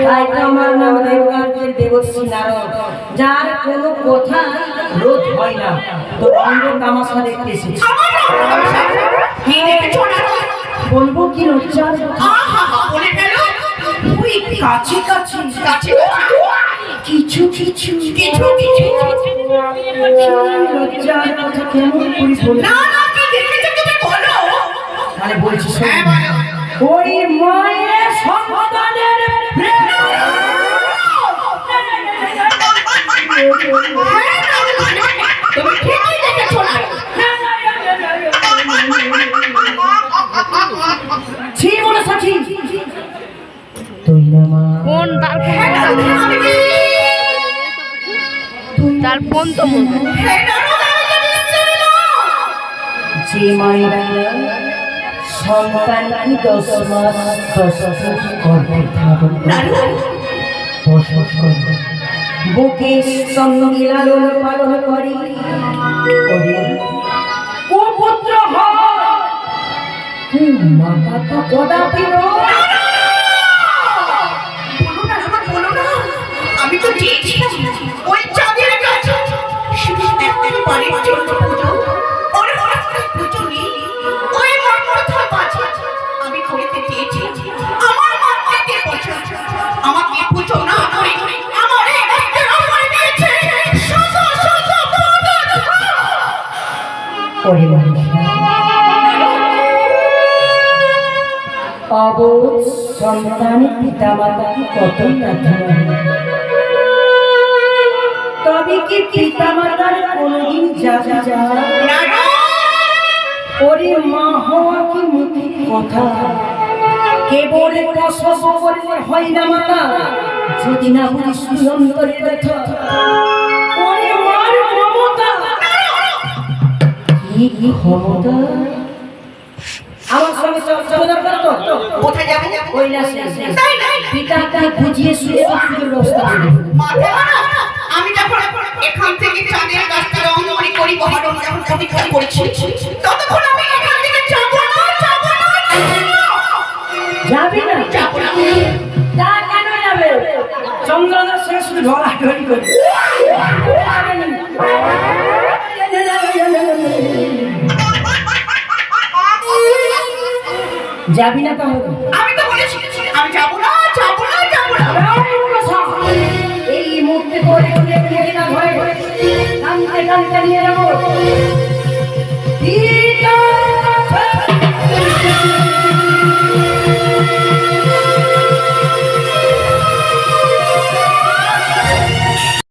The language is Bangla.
তাই তো নাম দেবকার্যের দেবশ্রী নারদ যার কোনো কথা রোধ হয় না। তো অন্য তামাশা দেখতে বলব কি উচ্চার কিছু কিছু মানে বলছি। হ্যাঁ ওই মায়ের সন্তানের তুমি ঠিকই দেখেছ ছি মনে সাছি তুই না তার হ্যাঁ, তার ফোন তো বলবে হ্যাঁ। যে মায়েরা। সন্তানকে দশ মাস দশ গর্ভে ধারণ করে। নারদ, প্রসব করে। বুকে সঙ্গে লালন পালন করে ওরে ও পুত্র তুই মাতা তো কদাপি। আমি তো চেয়েছিলাম চেয়েছি আমার মা বছর আমাকে পুজো না করে। আমার এই রক্তের আমার দিয়েছে শত শত ওরে অবোধ সন্তান পিতা মাতাকে কত প্রার্থনা তবে কি পিতা মাতার কোনদিন যাবে যা? ওরে মা হওয়া কি মুখের কথা? কেবল প্রসব করলে হয় না মাতা যদি না বুঝিস অন্তরের ব্যথা। ওরে মার মমতা কি ক্ষমতা? আমার সঙ্গে চলাচল করো তো কোথায় যাবে? কৈলাসে পিতাকে বুঝিয়ে শুয়ে সুযোগ ব্যবস্থা মাথা আমি যখন এখান থেকে চাঁদের গাছটা রং করি করি বহারম যখন কবি করি করেছি ততক্ষণ আমি চন্দ্রদার সঙ্গে শুধু ঢলাঢলি করে। যাবি না তাহলে আমি তো বলেছি আমি যাব না যাব না যাব না। এই মুহূর্তে করে ঘরে ঘরে কানতে কানতে নিয়ে